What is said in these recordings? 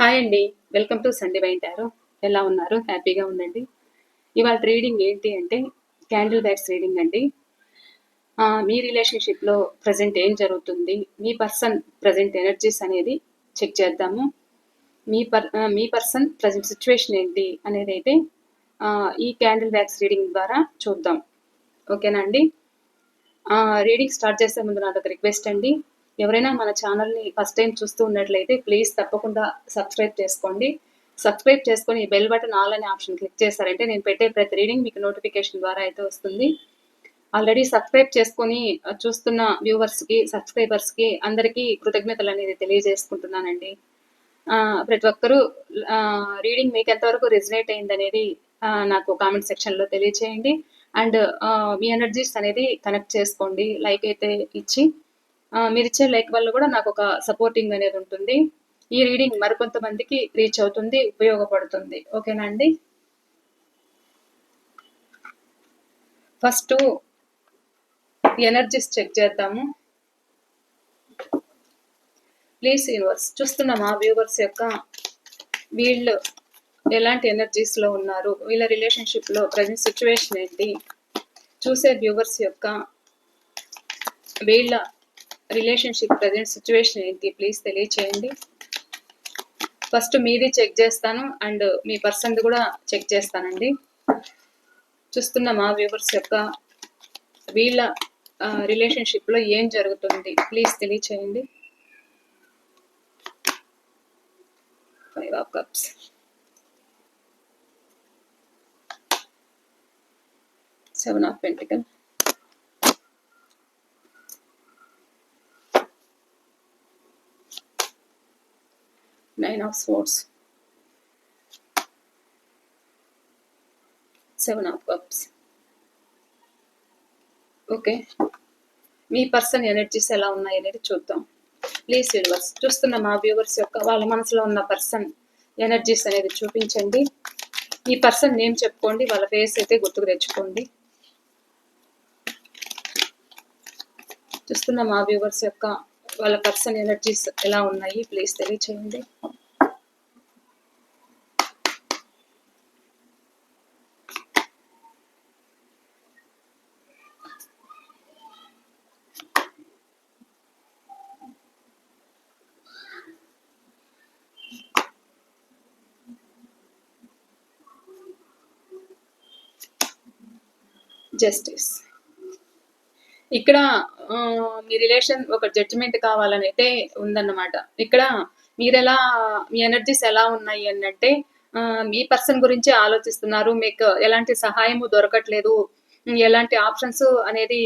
Hi అండి. Welcome to Sunday wine tarot ఎలా ఉన్నారు? హ్యాపీగా ఉండండి. ఇవాళ రీడింగ్ ఏంటి అంటే క్యాండిల్ బ్యాగ్స్ రీడింగ్ అండి మీ రిలేషన్షిప్లో ప్రజెంట్ ఏం జరుగుతుంది? మీ పర్సన్ ప్రజెంట్ ఎనర్జీస్ అనేది చెక్ చేద్దాము. మీ పర్ మీ పర్సన్ ప్రజెంట్ సిచ్యువేషన్ ఏంటి అనేది అయితే ఈ క్యాండిల్ బ్యాగ్స్ రీడింగ్ ద్వారా చూద్దాం. ఓకేనా అండి? రీడింగ్ స్టార్ట్ చేసే ముందు నాదొక రిక్వెస్ట్ అండి. ఎవరైనా మన ఛానల్ని ఫస్ట్ టైం చూస్తూ ఉన్నట్లయితే ప్లీజ్ తప్పకుండా సబ్స్క్రైబ్ చేసుకోండి. సబ్స్క్రైబ్ చేసుకొని బెల్ బటన్ ఆల్ అనే ఆప్షన్ క్లిక్ చేశారంటే నేను పెట్టే ప్రతి రీడింగ్ మీకు నోటిఫికేషన్ ద్వారా అయితే వస్తుంది. ఆల్రెడీ సబ్స్క్రైబ్ చేసుకొని చూస్తున్న వ్యూవర్స్కి సబ్స్క్రైబర్స్కి అందరికీ కృతజ్ఞతలు అనేది తెలియజేసుకుంటున్నానండి. ప్రతి ఒక్కరూ రీడింగ్ మీకు ఎంతవరకు రిజనేట్ అయింది అనేది నాకు కామెంట్ సెక్షన్లో తెలియచేయండి. అండ్ మీ ఎనర్జీస్ అనేది కనెక్ట్ చేసుకోండి. లైక్ అయితే ఇచ్చి మీరు ఇచ్చే లైక్ వల్ల కూడా నాకు ఒక సపోర్టింగ్ అనేది ఉంటుంది. ఈ రీడింగ్ మరికొంతమందికి రీచ్ అవుతుంది ఉపయోగపడుతుంది. ఓకేనా అండి? ఫస్ట్ ఎనర్జీస్ చెక్ చేద్దాము. ప్లీజ్ యూనివర్స్ చూస్తున్న మా వ్యూవర్స్ యొక్క వీళ్ళు ఎలాంటి ఎనర్జీస్లో లో ఉన్నారు? వీళ్ళ రిలేషన్షిప్లో లో ప్రజెంట్ సిచ్యువేషన్ ఏంటి? చూసే వ్యూవర్స్ యొక్క వీళ్ళ రిలేషన్షిప్ ప్రజెంట్ సిచ్యువేషన్ ఏంటి? ప్లీజ్ తెలియచేయండి. ఫస్ట్ మీది చెక్ చేస్తాను అండ్ మీ పర్సన్ది కూడా చెక్ చేస్తానండి. చూస్తున్న మా వ్యూవర్స్ యొక్క వీళ్ళ రిలేషన్షిప్లో ఏం జరుగుతుంది? ప్లీజ్ తెలియచేయండి. Five of cups seven of pentacle nine of swords seven of cups. Okay. Me person energies ఎలా ఉన్నాయి అనేది చూద్దాం. ప్లీజ్ యూనివర్స్ చూస్తున్న మా వ్యూవర్స్ యొక్క వాళ్ళ మనసులో ఉన్న పర్సన్ ఎనర్జీస్ అనేది చూపించండి. ఈ పర్సన్ నేమ్ చెప్పుకోండి వాళ్ళ ఫేస్ అయితే గుర్తుకు తెచ్చుకోండి. చూస్తున్న మా వ్యూవర్స్ యొక్క వాళ్ళ పర్సన్ ఎనర్జీస్ ఎలా ఉన్నాయి ప్లీజ్ తెలియచేయండి. జస్టిస్ ఇక్కడ మీ రిలేషన్ ఒక జడ్జిమెంట్ కావాలని అయితే ఉందన్నమాట. ఇక్కడ మీరెలా మీ ఎనర్జీస్ ఎలా ఉన్నాయి అని మీ పర్సన్ గురించి ఆలోచిస్తున్నారు. మీకు ఎలాంటి సహాయము దొరకట్లేదు. ఎలాంటి ఆప్షన్స్ అనేది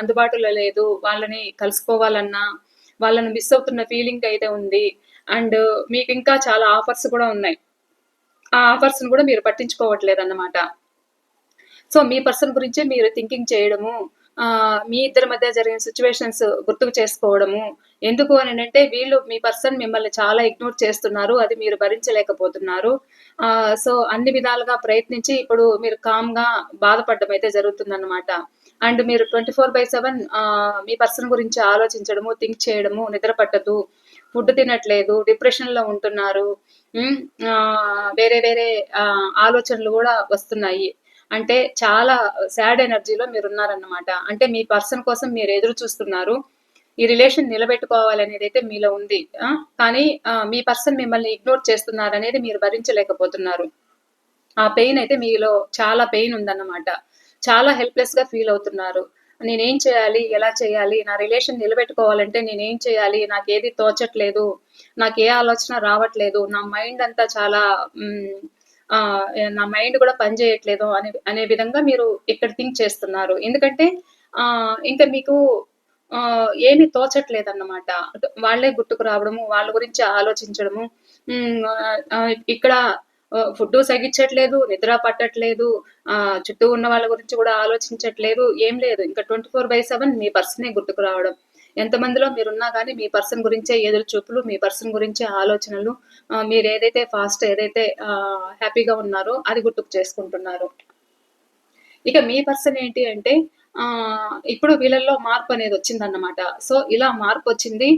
అందుబాటులో లేదు. వాళ్ళని కలుసుకోవాలన్నా వాళ్ళని మిస్ అవుతున్న ఫీలింగ్ అయితే ఉంది. అండ్ మీకు ఇంకా చాలా ఆఫర్స్ కూడా ఉన్నాయి. ఆ ఆఫర్స్ కూడా మీరు పట్టించుకోవట్లేదు అన్నమాట సో మీ పర్సన్ గురించి మీరు థింకింగ్ చేయడము మీ ఇద్దరి మధ్య జరిగిన సిచ్యువేషన్స్ గుర్తుకు చేసుకోవడము ఎందుకు అని అంటే వీళ్ళు మీ పర్సన్ మిమ్మల్ని చాలా ఇగ్నోర్ చేస్తున్నారు అది మీరు భరించలేకపోతున్నారు. ఆ, సో అన్ని విధాలుగా ప్రయత్నించి ఇప్పుడు మీరు కామ్గా బాధపడడం అయితే జరుగుతుందన్నమాట. అండ్ మీరు ట్వంటీ ఫోర్ బై సెవెన్ మీ పర్సన్ గురించి ఆలోచించడము థింక్ చేయడము నిద్ర పట్టదు ఫుడ్ తినట్లేదు డిప్రెషన్లో ఉంటున్నారు వేరే వేరే ఆలోచనలు కూడా వస్తున్నాయి. అంటే చాలా సాడ్ ఎనర్జీలో మీరు ఉన్నారన్నమాట అంటే మీ పర్సన్ కోసం మీరు ఎదురు చూస్తున్నారు. ఈ రిలేషన్ నిలబెట్టుకోవాలనేది అయితే మీలో ఉంది. కానీ మీ పర్సన్ మిమ్మల్ని ఇగ్నోర్ చేస్తున్నారు అనేది మీరు భరించలేకపోతున్నారు. ఆ పెయిన్ అయితే మీలో చాలా పెయిన్ ఉందన్నమాట. చాలా హెల్ప్లెస్గా ఫీల్ అవుతున్నారు. నేనేం చేయాలి? ఎలా చేయాలి? నా రిలేషన్ నిలబెట్టుకోవాలంటే నేనేం చేయాలి? నాకు ఏది తోచట్లేదు. నాకు ఏ ఆలోచన రావట్లేదు. నా మైండ్ అంతా చాలా నా మైండ్ కూడా పనిచేయట్లేదు అనే అనే విధంగా మీరు ఇక్కడ థింక్ చేస్తున్నారు. ఎందుకంటే ఆ, ఇంకా మీకు ఆ, ఏమీ తోచట్లేదు అన్నమాట వాళ్ళే గుర్తుకు రావడము వాళ్ళ గురించి ఆలోచించడము ఇక్కడ ఫుడ్ సగించట్లేదు నిద్ర పట్టట్లేదు ఆ, చుట్టూ ఉన్న వాళ్ళ గురించి కూడా ఆలోచించట్లేదు ఏం లేదు. ఇంకా ట్వంటీ ఫోర్ బై సెవెన్ మీ పర్సనే గుర్తుకు రావడం. ఎంతమందిలో మీరున్నా కానీ మీ పర్సన్ గురించే ఎదురు చూపులు మీ పర్సన్ గురించే ఆలోచనలు మీరు ఏదైతే ఫాస్ట్ ఏదైతే హ్యాపీగా ఉన్నారో అది గుర్తుకు చేసుకుంటున్నారు. ఇక మీ పర్సన్ ఏంటి అంటే ఇప్పుడు వీళ్ళల్లో మార్పు అనేది వచ్చిందన్నమాట. సో ఇలా మార్పు వచ్చింది.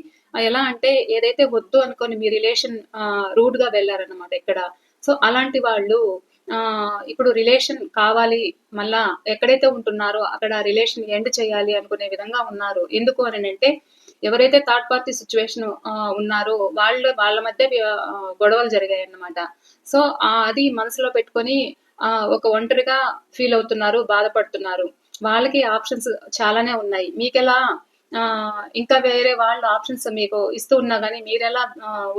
ఎలా అంటే ఏదైతే వద్దు అనుకొని మీ రిలేషన్ రూడ్గా వెళ్ళారన్నమాట ఇక్కడ సో అలాంటి వాళ్ళు ఇప్పుడు రిలేషన్ కావాలి మళ్ళా ఎక్కడైతే ఉంటున్నారో అక్కడ రిలేషన్ ఎండ్ చేయాలి అనుకునే విధంగా ఉన్నారు. ఎందుకు అని అంటే ఎవరైతే థర్డ్ పార్టీ సిచ్యువేషన్ ఉన్నారో వాళ్ళు వాళ్ళ మధ్య గొడవలు జరిగాయి అన్నమాట సో అది మనసులో పెట్టుకొని ఆ, ఒక ఒంటరిగా ఫీల్ అవుతున్నారు బాధపడుతున్నారు. వాళ్ళకి ఆప్షన్స్ చాలానే ఉన్నాయి. మీకెలా ఇంకా వేరే వాళ్ళ ఆప్షన్స్ మీకు ఇస్తూ ఉన్నా కానీ మీరెలా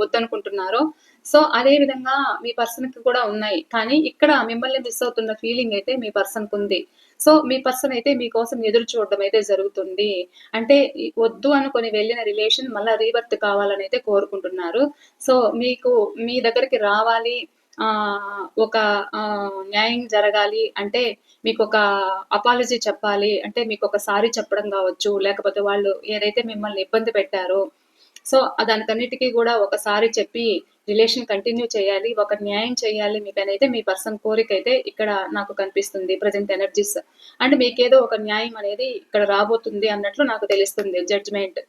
వద్దనుకుంటున్నారో. సో అదే విధంగా మీ పర్సన్కి కూడా ఉన్నాయి. కానీ ఇక్కడ మిమ్మల్ని మిస్ అవుతున్న ఫీలింగ్ అయితే మీ పర్సన్కి ఉంది. సో మీ పర్సన్ అయితే మీకోసం ఎదురు చూడడం అయితే జరుగుతుంది. అంటే వద్దు అనుకొని వెళ్ళిన రిలేషన్ మళ్ళీ రీబర్త్ కావాలని అయితే కోరుకుంటున్నారు. సో మీకు మీ దగ్గరికి రావాలి ఒక న్యాయం జరగాలి అంటే మీకు ఒక అపాలజీ చెప్పాలి అంటే మీకు ఒక సారీ చెప్పడం కావచ్చు లేకపోతే వాళ్ళు ఏదైతే మిమ్మల్ని ఇబ్బంది పెట్టారో సో దానికన్నిటికీ కూడా ఒకసారి చెప్పి రిలేషన్ కంటిన్యూ చేయాలి ఒక న్యాయం చేయాలి మీకు అనేది మీ పర్సన్ కోరిక అయితే ఇక్కడ నాకు కనిపిస్తుంది ప్రజెంట్ ఎనర్జీస్ అండ్ మీకేదో ఒక న్యాయం అనేది ఇక్కడ రాబోతుంది అన్నట్లు నాకు తెలుస్తుంది జడ్జ్మెంట్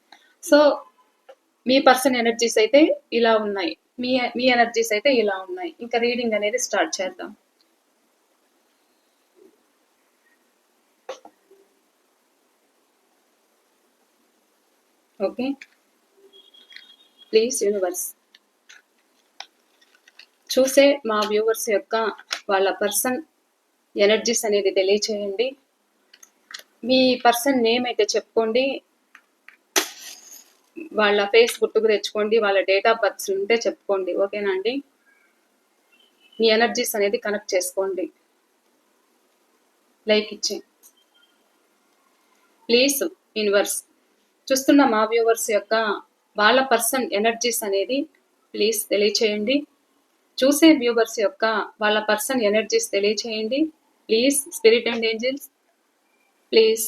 సో మీ పర్సన్ ఎనర్జీస్ అయితే ఇలా ఉన్నాయి. మీ మీ ఎనర్జీస్ అయితే ఇలా ఉన్నాయి. ఇంకా రీడింగ్ అనేది స్టార్ట్ చేద్దాం. ఓకే ప్లీజ్ యూనివర్స్ చూసే మా వ్యూవర్స్ యొక్క వాళ్ళ పర్సన్ ఎనర్జీస్ అనేది తెలియచేయండి. మీ పర్సన్ నేమ్ అయితే చెప్పుకోండి. వాళ్ళ ఫేస్ గుర్తుకు తెచ్చుకోండి వాళ్ళ డేట్ ఆఫ్ బర్త్స్ ఉంటే చెప్పుకోండి ఓకేనా అండి? మీ ఎనర్జీస్ అనేది కనెక్ట్ చేసుకోండి. లైక్ ఇచ్చి. ప్లీజ్ యూనివర్స్ చూస్తున్న మా వ్యూవర్స్ యొక్క వాళ్ళ పర్సన్ ఎనర్జీస్ అనేది ప్లీజ్ తెలియచేయండి. చూసే వ్యూవర్స్ యొక్క వాళ్ళ పర్సన్ ఎనర్జీస్ తెలియచేయండి. Please spirit and angels please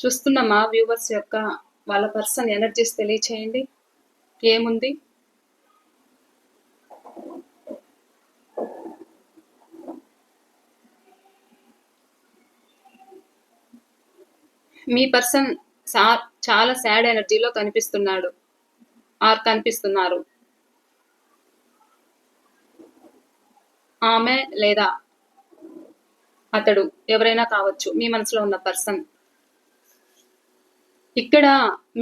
చూస్తున్న మా వ్యూవర్స్ యొక్క వాళ్ళ పర్సన్ ఎనర్జీస్ తెలియచేయండి. ఏముంది? మీ పర్సన్ చాలా సాడ్ ఎనర్జీలో కనిపిస్తున్నాడు. ఆర్ కనిపిస్తున్నారు. ఆమె లేదా అతడు ఎవరైనా కావచ్చు మీ మనసులో ఉన్న పర్సన్ ఇక్కడ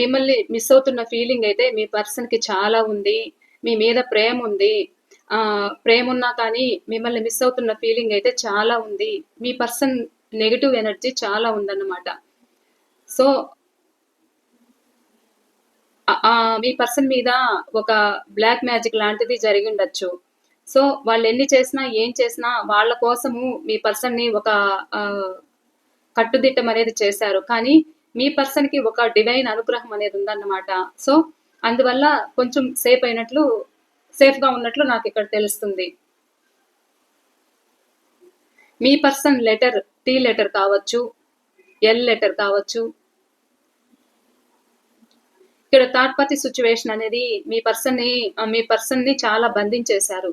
మిమ్మల్ని మిస్ అవుతున్న ఫీలింగ్ అయితే మీ పర్సన్కి చాలా ఉంది. మీ మీద ప్రేమ ఉంది. ఆ ప్రేమ ఉన్నా కానీ మిమ్మల్ని మిస్ అవుతున్న ఫీలింగ్ అయితే చాలా ఉంది. మీ పర్సన్ నెగిటివ్ ఎనర్జీ చాలా ఉందన్నమాట. సో మీ పర్సన్ మీద ఒక బ్లాక్ మ్యాజిక్ లాంటిది జరిగి ఉండొచ్చు. సో వాళ్ళు ఎన్ని చేసినా ఏం చేసినా వాళ్ళ కోసము మీ పర్సన్ని ఒక కట్టుదిట్టం అనేది చేశారు. కానీ మీ పర్సన్కి ఒక డివైన్ అనుగ్రహం అనేది ఉందన్నమాట. సో అందువల్ల కొంచెం సేఫ్ అయినట్లు సేఫ్గా ఉన్నట్లు నాకు ఇక్కడ తెలుస్తుంది. మీ పర్సన్ లెటర్ టీ లెటర్ కావచ్చు ఎల్ లెటర్ కావచ్చు ఇక్కడ థర్డ్ పార్టీ సిచ్యువేషన్ అనేది మీ పర్సన్ని మీ పర్సన్ని చాలా బంధించేశారు.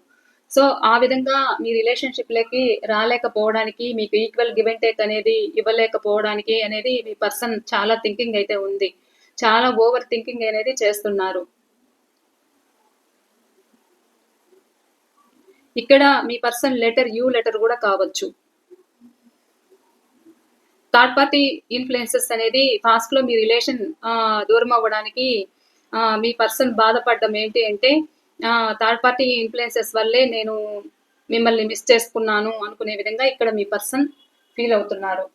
సో ఆ విధంగా మీ రిలేషన్షిప్ లకి రాలేకపోవడానికి మీకు ఈక్వల్ గివ్ అండ్ టేక్ అనేది ఇవ్వలేకపోవడానికి అనేది మీ పర్సన్ చాలా థింకింగ్ అయితే ఉంది. చాలా ఓవర్ థింకింగ్ అనేది చేస్తున్నారు. ఇక్కడ మీ పర్సన్ లెటర్ యూ లెటర్ కూడా కావచ్చు. థర్డ్ పార్టీ ఇన్ఫ్లుయెన్సెస్ అనేది ఫాస్ట్లో మీ రిలేషన్ దూరం అవ్వడానికి మీ పర్సన్ బాధపడడం ఏంటి అంటే థర్డ్ పార్టీ ఇన్ఫ్లుయెన్సెస్ వల్లే నేను మిమ్మల్ని మిస్ చేసుకున్నాను అనుకునే విధంగా ఇక్కడ మీ పర్సన్ ఫీల్ అవుతున్నారు.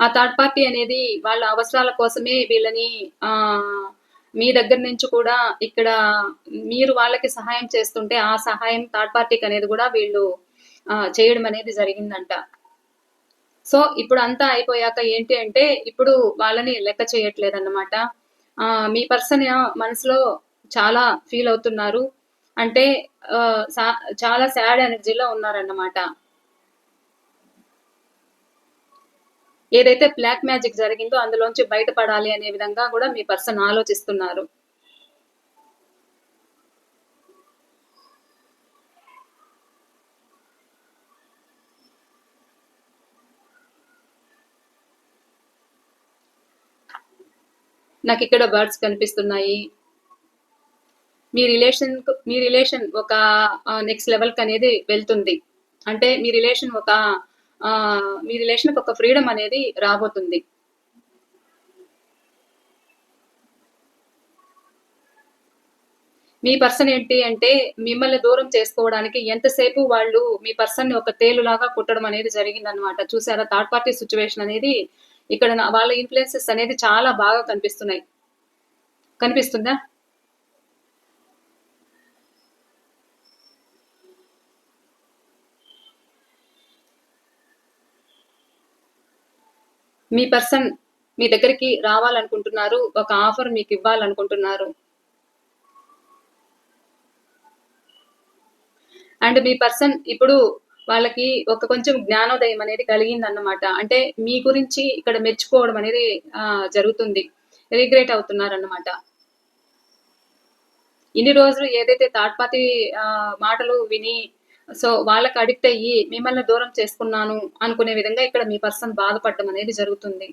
ఆ థర్డ్ పార్టీ అనేది వాళ్ళ అవసరాల కోసమే వీళ్ళని ఆ మీ దగ్గర నుంచి కూడా ఇక్కడ మీరు వాళ్ళకి సహాయం చేస్తుంటే ఆ సహాయం థర్డ్ పార్టీకి అనేది కూడా వీళ్ళు చేయడం అనేది జరిగిందంట. సో ఇప్పుడు అంతా అయిపోయాక ఏంటి అంటే ఇప్పుడు వాళ్ళని లెక్క చేయట్లేదు అన్నమాట మీ పర్సన్ మనసులో చాలా ఫీల్ అవుతున్నారు. అంటే చాలా సాడ్ ఎనర్జీలో ఉన్నారన్నమాట. ఏదైతే బ్లాక్ మ్యాజిక్ జరిగిందో అందులోంచి బయటపడాలి అనే విధంగా కూడా మీ పర్సన్ ఆలోచిస్తున్నారు. నాకు ఇక్కడ బర్డ్స్ కనిపిస్తున్నాయి. మీ రిలేషన్ మీ రిలేషన్ ఒక నెక్స్ట్ లెవెల్కి అనేది వెళ్తుంది. అంటే మీ రిలేషన్ ఒక మీ రిలేషన్ ఒక ఫ్రీడమ్ అనేది రాబోతుంది. మీ పర్సన్ ఏంటి అంటే మిమ్మల్ని దూరం చేసుకోవడానికి ఎంతసేపు వాళ్ళు మీ పర్సన్ని ఒక తేలులాగా కుట్టడం అనేది జరిగిందనమాట చూసారా? థర్డ్ పార్టీ సిచ్యువేషన్ అనేది ఇక్కడ వాళ్ళ ఇన్ఫ్లుయెన్సెస్ అనేది చాలా బాగా కనిపిస్తున్నాయి. కనిపిస్తుందా? మీ పర్సన్ మీ దగ్గరికి రావాలనుకుంటున్నారు ఒక ఆఫర్ మీకు ఇవ్వాలనుకుంటున్నారు. అండ్ మీ పర్సన్ ఇప్పుడు వాళ్ళకి ఒక కొంచెం జ్ఞానోదయం అనేది కలిగింది అన్నమాట అంటే మీ గురించి ఇక్కడ మెచ్చుకోవడం అనేది జరుగుతుంది. రిగ్రెట్ అవుతున్నారు అన్నమాట ఇన్ని రోజులు ఏదైతే థర్డ్ పార్టీ మాటలు విని సో వాళ్ళకి అడిక్ట్ అయ్యి మిమ్మల్ని దూరం చేసుకున్నాను అనుకునే విధంగా ఇక్కడ మీ పర్సన్ బాధపడడం అనేది జరుగుతుంది.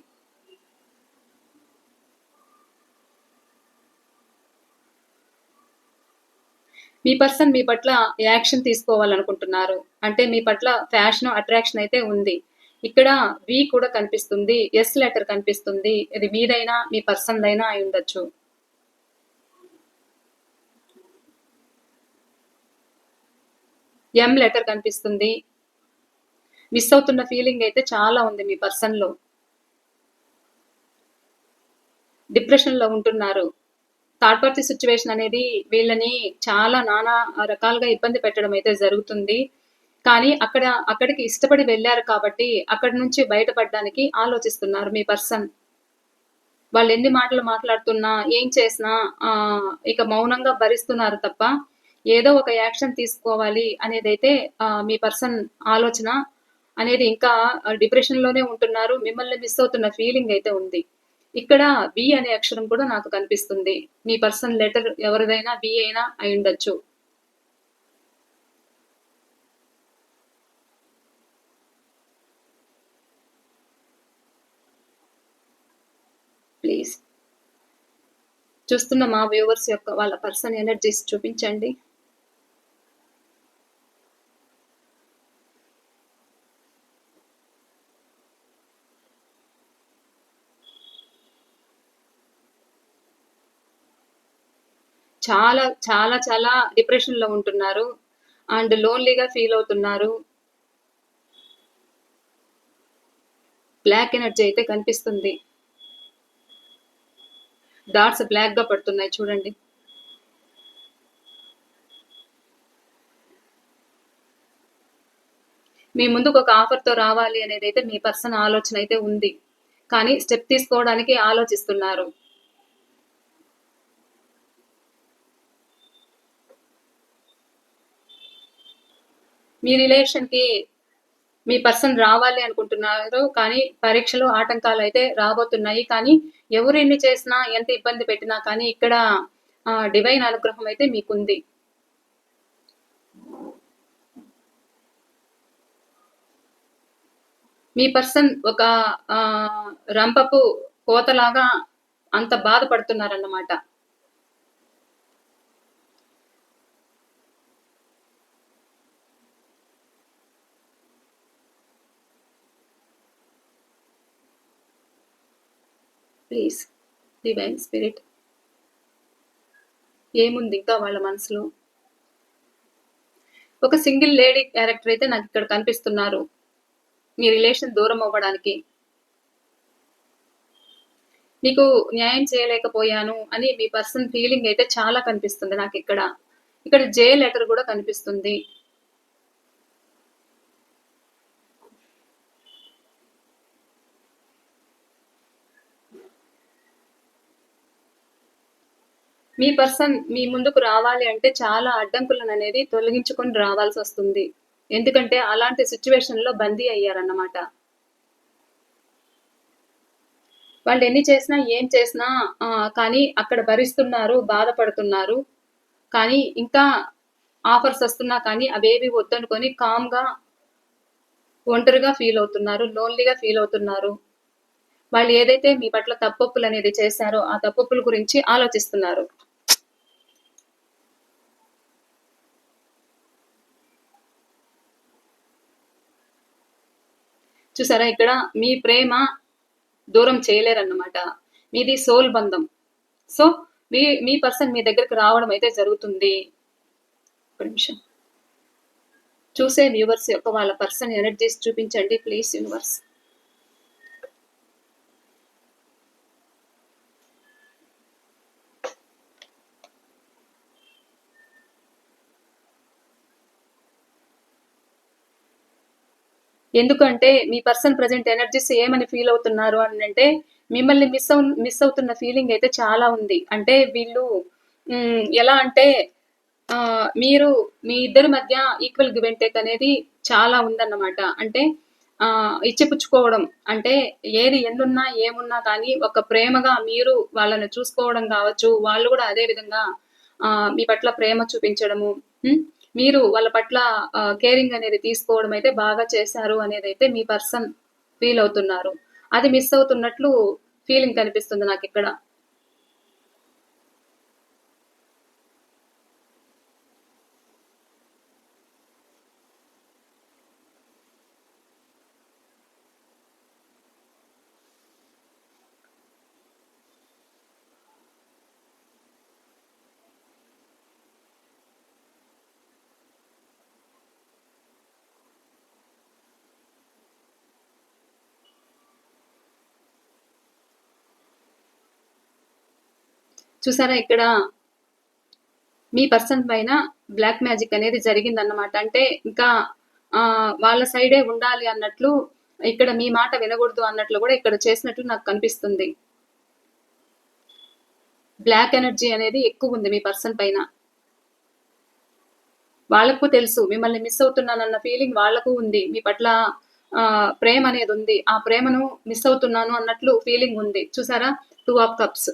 మీ పర్సన్ మీ పట్ల యాక్షన్ తీసుకోవాలనుకుంటున్నారు. అంటే మీ పట్ల ఫ్యాషన్ అట్రాక్షన్ అయితే ఉంది. ఇక్కడ వి కూడా కనిపిస్తుంది ఎస్ లెటర్ కనిపిస్తుంది. ఇది మీదైనా మీ పర్సన్ అయినా అయి ఉండొచ్చు. ఎం లెటర్ కనిపిస్తుంది. మిస్ అవుతున్న ఫీలింగ్ అయితే చాలా ఉంది మీ పర్సన్లో డిప్రెషన్లో ఉంటున్నారు. థర్డ్ పార్టీ సిచ్యువేషన్ అనేది వీళ్ళని చాలా నానా రకాలుగా ఇబ్బంది పెట్టడం అయితే జరుగుతుంది. కానీ అక్కడ అక్కడికి ఇష్టపడి వెళ్ళారు కాబట్టి అక్కడి నుంచి బయటపడడానికి ఆలోచిస్తున్నారు మీ పర్సన్. వాళ్ళు ఎన్ని మాటలు మాట్లాడుతున్నా ఏం చేసినా ఇక మౌనంగా భరిస్తున్నారు తప్ప ఏదో ఒక యాక్షన్ తీసుకోవాలి అనేది అయితే మీ పర్సన్ ఆలోచన అనేది ఇంకా డిప్రెషన్లోనే ఉంటున్నారు. మిమ్మల్ని మిస్ అవుతున్న ఫీలింగ్ అయితే ఉంది. ఇక్కడ బి అనే అక్షరం కూడా నాకు కనిపిస్తుంది. మీ పర్సన్ లెటర్ ఎవరిదైనా బి అయినా అయి ఉండొచ్చు. ప్లీజ్. చూస్తున్న మా వ్యూవర్స్ యొక్క వాళ్ళ పర్సన్ ఎనర్జీస్ చూపించండి. చాలా చాలా చాలా డిప్రెషన్లో ఉంటున్నారు. అండ్ లోన్లీగా ఫీల్ అవుతున్నారు. బ్లాక్ ఎనర్జీ అయితే కనిపిస్తుంది. డాట్స్ బ్లాక్గా పడుతున్నాయి చూడండి. మీ ముందుకు ఒక ఆఫర్తో రావాలి అనేది అయితే మీ పర్సన్ ఆలోచన అయితే ఉంది. కానీ స్టెప్ తీసుకోవడానికి ఆలోచిస్తున్నారు. మీ రిలేషన్కి మీ పర్సన్ రావాలి అనుకుంటున్నారు కానీ పరీక్షలు ఆటంకాలు అయితే రాబోతున్నాయి. కానీ ఎవరు ఎన్ని చేసినా ఎంత ఇబ్బంది పెట్టినా కానీ ఇక్కడ డివైన్ అనుగ్రహం అయితే మీకుంది. మీ పర్సన్ ఒక రంపపు కోతలాగా అంత బాధపడుతున్నారన్నమాట. ప్లీజ్ డివైన్ స్పిరిట్ ఏముంది ఇంకా వాళ్ళ మనసులో? ఒక సింగిల్ లేడీ క్యారెక్టర్ అయితే నాకు ఇక్కడ కనిపిస్తున్నారు. మీ రిలేషన్ దూరం అవ్వడానికి. మీకు న్యాయం చేయలేకపోయాను అని మీ పర్సన్ ఫీలింగ్ అయితే చాలా కనిపిస్తుంది నాకు ఇక్కడ. ఇక్కడ జే లెటర్ కూడా కనిపిస్తుంది. మీ పర్సన్ మీ ముందుకు రావాలి అంటే చాలా అడ్డంకులను అనేది తొలగించుకొని రావాల్సి వస్తుంది. ఎందుకంటే అలాంటి సిచ్యువేషన్లో బందీ అయ్యారన్నమాట. వాళ్ళు ఎన్ని చేసినా ఏం చేసినా కానీ అక్కడ భరిస్తున్నారు బాధపడుతున్నారు. కానీ ఇంకా ఆఫర్స్ వస్తున్నా కానీ అవేవి వద్దనుకొని కామ్గా ఒంటరిగా ఫీల్ అవుతున్నారు లోన్లీగా ఫీల్ అవుతున్నారు. వాళ్ళు ఏదైతే మీ పట్ల తప్పొప్పులు అనేది చేశారో ఆ తప్పొప్పుల గురించి ఆలోచిస్తున్నారు. చూసారా? ఇక్కడ మీ ప్రేమ దూరం చేయలేరన్నమాట. మీది సోల్ బంధం. సో మీ మీ పర్సన్ మీ దగ్గరికి రావడం అయితే జరుగుతుంది. ఒక నిమిషం. చూసే వ్యూవర్స్ యొక్క వాళ్ళ పర్సన్ ఎనర్జీస్ చూపించండి ప్లీజ్ యూనివర్స్. ఎందుకంటే మీ పర్సన్ ప్రజెంట్ ఎనర్జీస్ ఏమని ఫీల్ అవుతున్నారు అని అంటే మిమ్మల్ని మిస్ అవు మిస్ అవుతున్న ఫీలింగ్ అయితే చాలా ఉంది. అంటే వీళ్ళు ఎలా అంటే మీరు మీ ఇద్దరి మధ్య ఈక్వల్ గివ్ అండ్ టేక్ అనేది చాలా ఉందన్నమాట. అంటే ఇచ్చిపుచ్చుకోవడం. అంటే ఏది ఎన్నున్నా ఏమున్నా కానీ ఒక ప్రేమగా మీరు వాళ్ళని చూసుకోవడం కావచ్చు. వాళ్ళు కూడా అదే విధంగా మీ పట్ల ప్రేమ చూపించడము మీరు వాళ్ళ పట్ల కేరింగ్ అనేది తీసుకోవడం అయితే బాగా చేశారు అనేది అయితే మీ పర్సన్ ఫీల్ అవుతున్నారు. అది మిస్ అవుతున్నట్లు ఫీలింగ్ కనిపిస్తుంది నాకు ఇక్కడ చూసారా ఇక్కడ? మీ పర్సన్ పైన బ్లాక్ మ్యాజిక్ అనేది జరిగిందన్నమాట. అంటే ఇంకా వాళ్ళ సైడే ఉండాలి అన్నట్లు ఇక్కడ మీ మాట వినకూడదు అన్నట్లు కూడా ఇక్కడ చేసినట్లు నాకు కనిపిస్తుంది. బ్లాక్ ఎనర్జీ అనేది ఎక్కువ ఉంది మీ పర్సన్ పైన. వాళ్ళకు తెలుసు మిమ్మల్ని మిస్ అవుతున్నానన్న ఫీలింగ్ వాళ్ళకు ఉంది. మీ పట్ల ప్రేమ అనేది ఉంది. ఆ ప్రేమను మిస్ అవుతున్నాను అన్నట్లు ఫీలింగ్ ఉంది. చూసారా? Two of cups.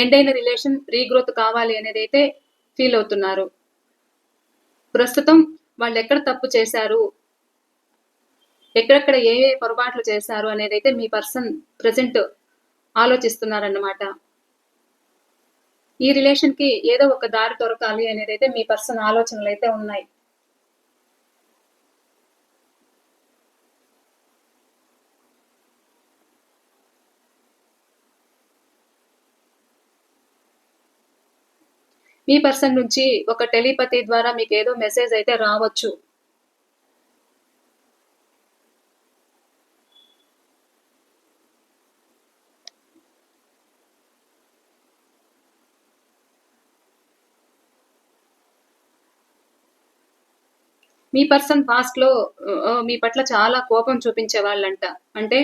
ఎండ్ అయిన రిలేషన్ రీగ్రోత్ కావాలి అనేది అయితే ఫీల్ అవుతున్నారు. ప్రస్తుతం వాళ్ళు ఎక్కడ తప్పు చేశారు? ఎక్కడెక్కడ ఏ ఏ పొరపాట్లు చేశారు అనేది అయితే మీ పర్సన్ ప్రజెంట్ ఆలోచిస్తున్నారన్నమాట. ఈ రిలేషన్కి ఏదో ఒక దారి దొరకాలి అనేది అయితే మీ పర్సన్ ఆలోచనలు అయితే ఉన్నాయి. మీ పర్సన్ నుంచి ఒక టెలిపతి ద్వారా మీకు ఏదో మెసేజ్ అయితే రావచ్చు. మీ పర్సన్ పాస్ట్లో మీ పట్ల చాలా కోపం చూపించే వాళ్ళంట. అంటే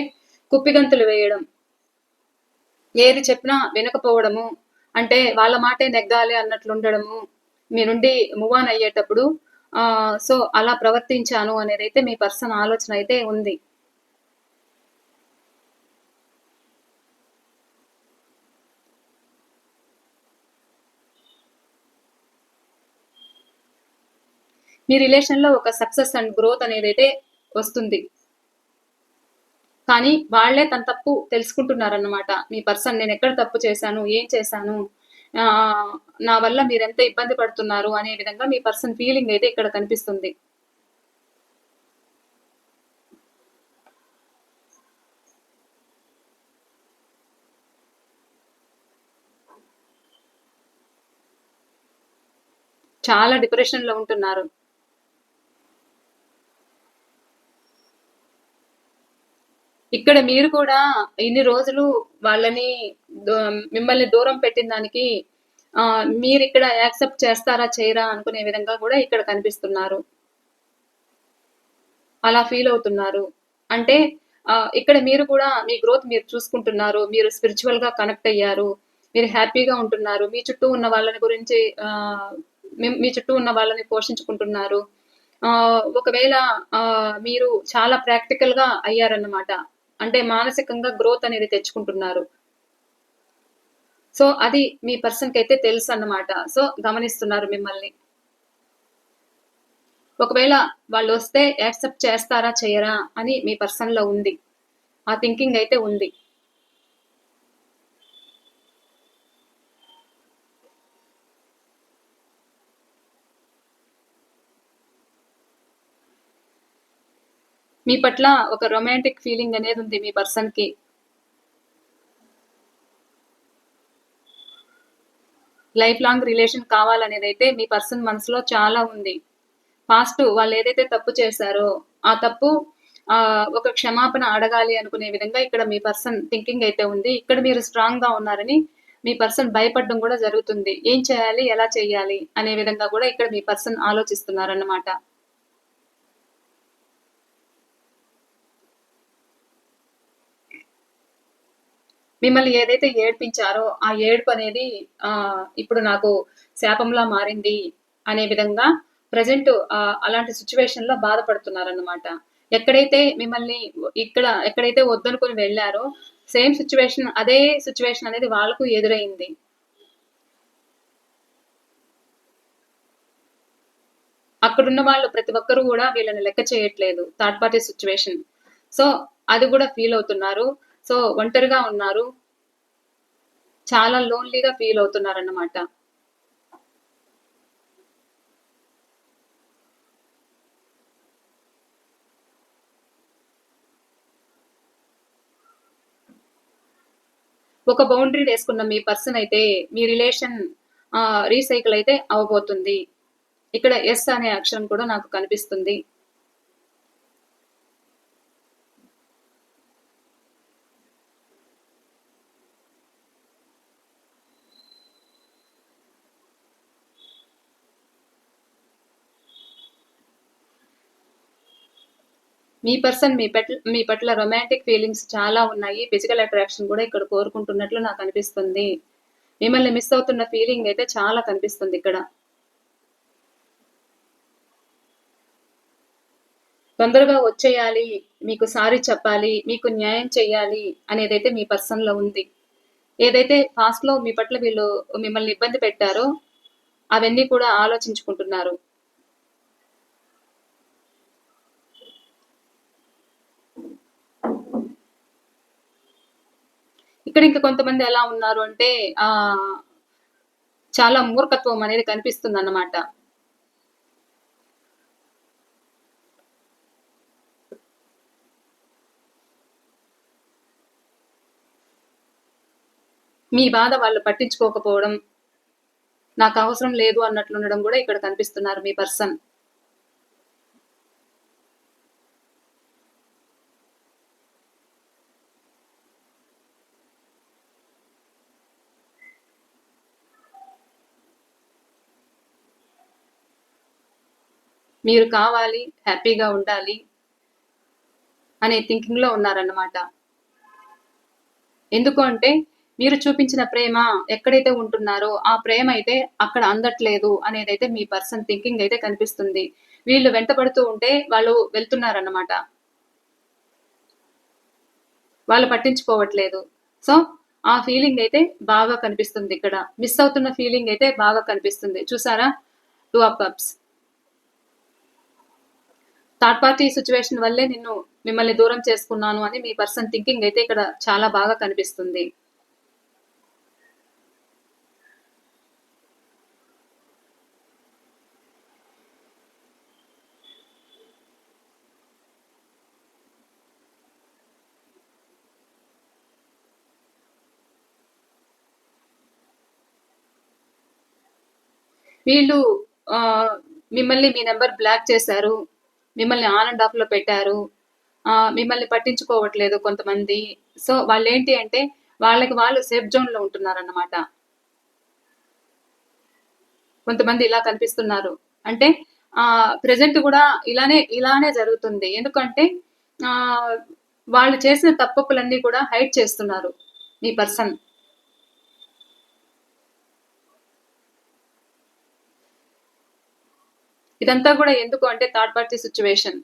కుప్పిగంతులు వేయడం ఏది చెప్పినా వినకపోవడము అంటే వాళ్ళ మాటే నెగ్గాలి అన్నట్లు ఉండడము మీ నుండి మూవ్ ఆన్ అయ్యేటప్పుడు సో అలా ప్రవర్తించాను అనేది అయితే మీ పర్సన్ ఆలోచన అయితే ఉంది. మీ రిలేషన్లో ఒక సక్సెస్ అండ్ గ్రోత్ అనేది అయితే వస్తుంది. కానీ వాళ్ళే తన తప్పు తెలుసుకుంటున్నారన్నమాట. మీ పర్సన్ నేను ఎక్కడ తప్పు చేశాను? ఏం చేశాను? నా వల్ల మీరెంత ఇబ్బంది పడుతున్నారు? అనే విధంగా మీ పర్సన్ ఫీలింగ్ అయితే ఇక్కడ కనిపిస్తుంది. చాలా డిప్రెషన్లో ఉంటున్నారు. ఇక్కడ మీరు కూడా ఇన్ని రోజులు వాళ్ళని మిమ్మల్ని దూరం పెట్టిన దానికి మీరు ఇక్కడ యాక్సెప్ట్ చేస్తారా చేయరా అనుకునే విధంగా కూడా ఇక్కడ కనిపిస్తున్నారు. అలా ఫీల్ అవుతున్నారు. అంటే ఇక్కడ మీరు కూడా మీ గ్రోత్ మీరు చూసుకుంటున్నారు మీరు స్పిరిచువల్గా కనెక్ట్ అయ్యారు మీరు హ్యాపీగా ఉంటున్నారు మీ చుట్టూ ఉన్న వాళ్ళని గురించి మీ- చుట్టూ ఉన్న వాళ్ళని పోషించుకుంటున్నారు. ఆ, ఒకవేళ మీరు చాలా ప్రాక్టికల్గా అయ్యారన్నమాట అంటే మానసికంగా గ్రోత్ అనేది తెచ్చుకుంటున్నారు. సో అది మీ పర్సన్కి అయితే తెలుసు అన్నమాట. సో గమనిస్తున్నారు మిమ్మల్ని. ఒకవేళ వాళ్ళు వస్తే యాక్సెప్ట్ చేస్తారా చేయరా అని మీ పర్సన్లో ఉంది. ఆ థింకింగ్ అయితే ఉంది. మీ పట్ల ఒక రొమాంటిక్ ఫీలింగ్ అనేది ఉంది మీ పర్సన్కి. లైఫ్ లాంగ్ రిలేషన్ కావాలనేది అయితే మీ పర్సన్ మనసులో చాలా ఉంది. పాస్ట్ వాళ్ళు ఏదైతే తప్పు చేశారో ఆ తప్పు ఒక క్షమాపణ అడగాలి అనుకునే విధంగా ఇక్కడ మీ పర్సన్ థింకింగ్ అయితే ఉంది. ఇక్కడ మీరు స్ట్రాంగ్గా ఉన్నారని మీ పర్సన్ భయపడడం కూడా జరుగుతుంది. ఏం చేయాలి? ఎలా చేయాలి? అనే విధంగా కూడా ఇక్కడ మీ పర్సన్ ఆలోచిస్తున్నారన్నమాట. మిమ్మల్ని ఏదైతే ఏడ్పించారో ఆ ఏడుపు అనేది ఆ ఇప్పుడు నాకు శాపంలా మారింది అనే విధంగా ప్రజెంట్ అలాంటి సిచ్యువేషన్లో బాధపడుతున్నారన్నమాట. ఎక్కడైతే మిమ్మల్ని ఇక్కడ ఎక్కడైతే వద్దనుకుని వెళ్ళారో సేమ్ సిచ్యువేషన్ అదే సిచ్యువేషన్ అనేది వాళ్ళకు ఎదురైంది. అక్కడున్న వాళ్ళు ప్రతి ఒక్కరు కూడా వీళ్ళని లెక్క చేయట్లేదు థర్డ్ పార్టీ సిచ్యువేషన్ సో అది కూడా ఫీల్ అవుతున్నారు. సో ఒంటరిగా ఉన్నారు. చాలా లోన్లీగా ఫీల్ అవుతున్నారు అన్నమాట ఒక బౌండరీ వేసుకున్న మీ పర్సన్ అయితే మీ రిలేషన్ రీసైకిల్ అయితే అవబోతుంది. ఇక్కడ ఎస్ అనే అక్షరం కూడా నాకు కనిపిస్తుంది. మీ పర్సన్ మీ పట్ల మీ పట్ల రొమాంటిక్ ఫీలింగ్స్ చాలా ఉన్నాయి. ఫిజికల్ అట్రాక్షన్ కూడా ఇక్కడ కోరుకుంటున్నట్లు నాకు అనిపిస్తుంది. మిమ్మల్ని మిస్ అవుతున్న ఫీలింగ్ అయితే చాలా కనిపిస్తుంది ఇక్కడ. తొందరగా వచ్చేయాలి మీకు సారీ చెప్పాలి మీకు న్యాయం చేయాలి అనేది అయితే మీ పర్సన్లో ఉంది. ఏదైతే పాస్ట్లో మీ పట్ల వీళ్ళు మిమ్మల్ని ఇబ్బంది పెట్టారో అవన్నీ కూడా ఆలోచించుకుంటున్నారు. ఇక్కడ ఇంకా కొంతమంది ఎలా ఉన్నారు అంటే ఆ చాలా మూర్ఖత్వం అనేది కనిపిస్తుంది అన్నమాట మీ బాధ వాళ్ళు పట్టించుకోకపోవడం నాకు అవసరం లేదు అన్నట్లు ఉండడం కూడా ఇక్కడ కనిపిస్తున్నారు మీ పర్సన్. మీరు కావాలి హ్యాపీగా ఉండాలి అనే థింకింగ్లో ఉన్నారన్నమాట. ఎందుకు అంటే మీరు చూపించిన ప్రేమ ఎక్కడైతే ఉంటున్నారో ఆ ప్రేమ అయితే అక్కడ అందట్లేదు అనేది అయితే మీ పర్సన్ థింకింగ్ అయితే కనిపిస్తుంది. వీళ్ళు వెంటబడుతూ ఉంటే వాళ్ళు వెళ్తున్నారన్నమాట. వాళ్ళు పట్టించుకోవట్లేదు. సో ఆ ఫీలింగ్ అయితే బాగా కనిపిస్తుంది ఇక్కడ. మిస్ అవుతున్న ఫీలింగ్ అయితే బాగా కనిపిస్తుంది. చూసారా? Two of cups third party situation వల్లే నిన్ను మిమ్మల్ని దూరం చేసుకున్నాను అని మీ పర్సన్ థింకింగ్ అయితే ఇక్కడ చాలా బాగా కనిపిస్తుంది. వీళ్ళు మిమ్మల్ని మీ నెంబర్ బ్లాక్ చేశారు. మిమ్మల్ని ఆన్ అండ్ ఆఫ్లో పెట్టారు. మిమ్మల్ని పట్టించుకోవట్లేదు కొంతమంది. సో వాళ్ళు ఏంటి అంటే వాళ్ళకి వాళ్ళు సేఫ్ జోన్లో ఉంటున్నారన్నమాట. కొంతమంది ఇలా కనిపిస్తున్నారు. అంటే ఆ ప్రజెంట్ కూడా ఇలానే ఇలానే జరుగుతుంది. ఎందుకంటే ఆ వాళ్ళు చేసిన తప్పులన్నీ కూడా హైడ్ చేస్తున్నారు మీ పర్సన్ ఇదంతా కూడా ఎందుకు అంటే థర్డ్ పార్టీ సిచ్యువేషన్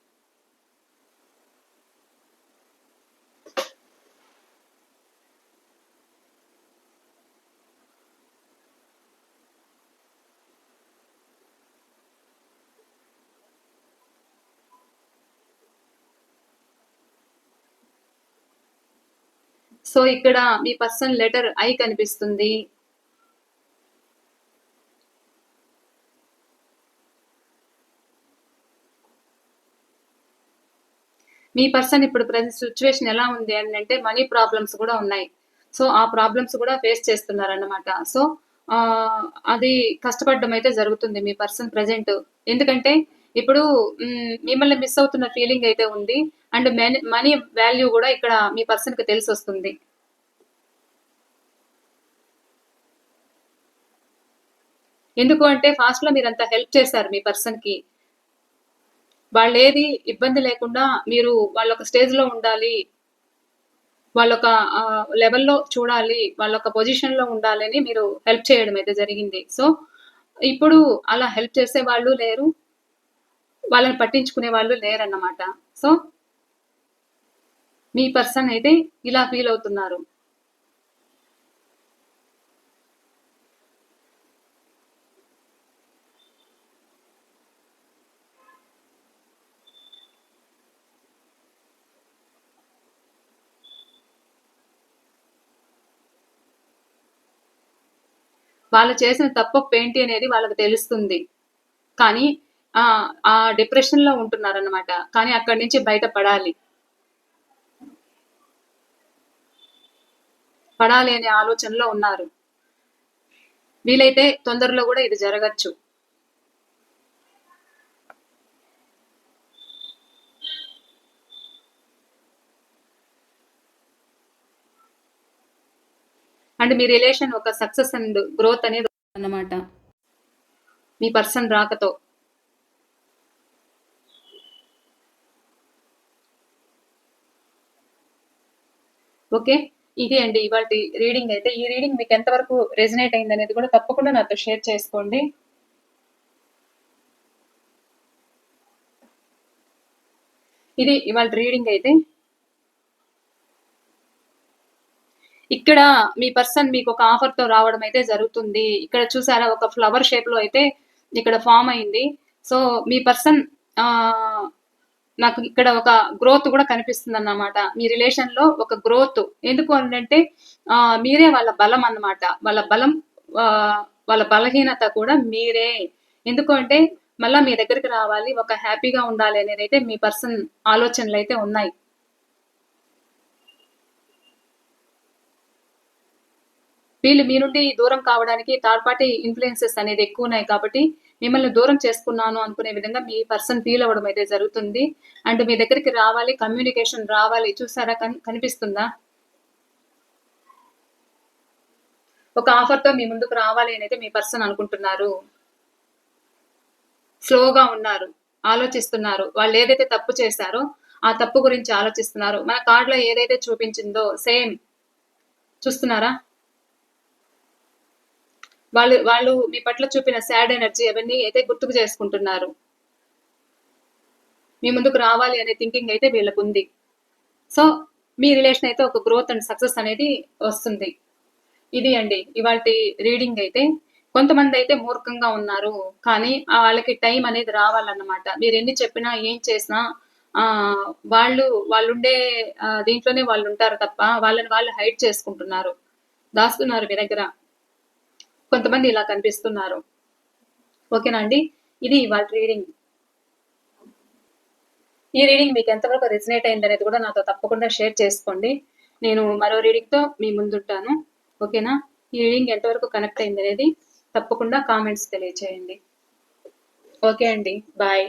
సో ఇక్కడ మీ పర్సన్ లెటర్ ఐ కనిపిస్తుంది. మీ పర్సన్ ఇప్పుడు ప్రజెంట్ సిచ్యువేషన్ ఎలా ఉంది అని అంటే మనీ ప్రాబ్లమ్స్ కూడా ఉన్నాయి. సో ఆ ప్రాబ్లమ్స్ కూడా ఫేస్ చేస్తున్నారన్నమాట. సో అది కష్టపడడం అయితే జరుగుతుంది మీ పర్సన్ ప్రజెంట్. ఎందుకంటే ఇప్పుడు మిమ్మల్ని మిస్ అవుతున్న ఫీలింగ్ అయితే ఉంది. అండ్ మనీ వాల్యూ కూడా ఇక్కడ మీ పర్సన్కి తెలిసి వస్తుంది ఎందుకు అంటే ఫాస్ట్లో మీరు అంత హెల్ప్ చేశారు మీ పర్సన్కి వాళ్ళు ఏది ఇబ్బంది లేకుండా మీరు వాళ్ళ ఒక స్టేజ్లో ఉండాలి వాళ్ళొక లెవెల్లో చూడాలి వాళ్ళొక పొజిషన్లో ఉండాలి అని మీరు హెల్ప్ చేయడం అయితే జరిగింది. సో ఇప్పుడు అలా హెల్ప్ చేసే వాళ్ళు లేరు వాళ్ళని పట్టించుకునే వాళ్ళు లేరన్నమాట. సో మీ పర్సన్ అయితే ఇలా ఫీల్ అవుతున్నారు. వాళ్ళు చేసిన తప్పు ఏంటి అనేది వాళ్ళకి తెలుస్తుంది. కానీ ఆ ఆ డిప్రెషన్లో ఉంటున్నారన్నమాట. కానీ అక్కడి నుంచి బయటపడాలి. పడాలి అనే ఆలోచనలో ఉన్నారు. వీలైతే తొందరలో కూడా ఇది జరగచ్చు. అండ్ మీ రిలేషన్ ఒక సక్సెస్ అండ్ గ్రోత్ అనేది అన్నమాట మీ పర్సన్ రాకతో. ఓకే? ఇది అండి ఇవాళ రీడింగ్ అయితే. ఈ రీడింగ్ మీకు ఎంతవరకు రెజినేట్ అయింది అనేది కూడా తప్పకుండా నాతో షేర్ చేసుకోండి. ఇది ఇవాళ రీడింగ్ అయితే. ఇక్కడ మీ పర్సన్ మీకు ఒక ఆఫర్తో రావడం అయితే జరుగుతుంది. ఇక్కడ చూసారా ఒక ఫ్లవర్ షేప్లో అయితే ఇక్కడ ఫామ్ అయింది. సో మీ పర్సన్ ఆ నాకు ఇక్కడ ఒక గ్రోత్ కూడా కనిపిస్తుంది అన్నమాట మీ రిలేషన్లో ఒక గ్రోత్ ఎందుకు అంటే ఆ మీరే వాళ్ళ బలం అన్నమాట. వాళ్ళ బలం వాళ్ళ బలహీనత కూడా మీరే. ఎందుకంటే మళ్ళా మీ దగ్గరికి రావాలి ఒక హ్యాపీగా ఉండాలి అనేది అయితే మీ పర్సన్ ఆలోచనలు అయితే ఉన్నాయి. వీళ్ళు మీ నుండి దూరం కావడానికి థర్డ్ పార్టీ ఇన్ఫ్లుయెన్సెస్ అనేది ఎక్కువ ఉన్నాయి కాబట్టి మిమ్మల్ని దూరం చేసుకున్నాను అనుకునే విధంగా మీ పర్సన్ ఫీల్ అవ్వడం అయితే జరుగుతుంది. అండ్ మీ దగ్గరికి రావాలి కమ్యూనికేషన్ రావాలి చూసారా? కనిపిస్తుందా? ఒక ఆఫర్తో మీ ముందుకు రావాలి అని అయితే మీ పర్సన్ అనుకుంటున్నారు. స్లోగా ఉన్నారు ఆలోచిస్తున్నారు. వాళ్ళు ఏదైతే తప్పు చేశారో ఆ తప్పు గురించి ఆలోచిస్తున్నారు. మన కార్డులో ఏదైతే చూపించిందో సేమ్ చూస్తున్నారా? వాళ్ళు వాళ్ళు మీ పట్ల చూపిన సాడ్ ఎనర్జీ అవన్నీ అయితే గుర్తుకు చేసుకుంటున్నారు. మీ ముందుకు రావాలి అనే థింకింగ్ అయితే వీళ్ళకు ఉంది సో మీ రిలేషన్ అయితే ఒక గ్రోత్ అండ్ సక్సెస్ అనేది వస్తుంది. ఇది అండి. ఇవాళ రీడింగ్ అయితే. కొంతమంది అయితే మూర్ఖంగా ఉన్నారు. కానీ వాళ్ళకి టైం అనేది రావాలన్నమాట. మీరు ఎన్ని చెప్పినా ఏం చేసినా వాళ్ళు వాళ్ళు ఉండే దీంట్లోనే వాళ్ళు ఉంటారు తప్ప వాళ్ళని వాళ్ళు హైడ్ చేసుకుంటున్నారు. దాస్తున్నారు మీ దగ్గర. కొంతమంది ఇలా కనిపిస్తున్నారు. ఓకేనా అండి? ఇది ఇవాళ రీడింగ్. ఈ రీడింగ్ మీకు ఎంతవరకు రెజినేట్ అయింది అనేది కూడా నాతో తప్పకుండా షేర్ చేసుకోండి. నేను మరో రీడింగ్తో మీ ముందుంటాను. ఓకేనా? ఈ రీడింగ్ ఎంతవరకు కనెక్ట్ అయింది అనేది తప్పకుండా కామెంట్స్ తెలియచేయండి. ఓకే అండి. బాయ్.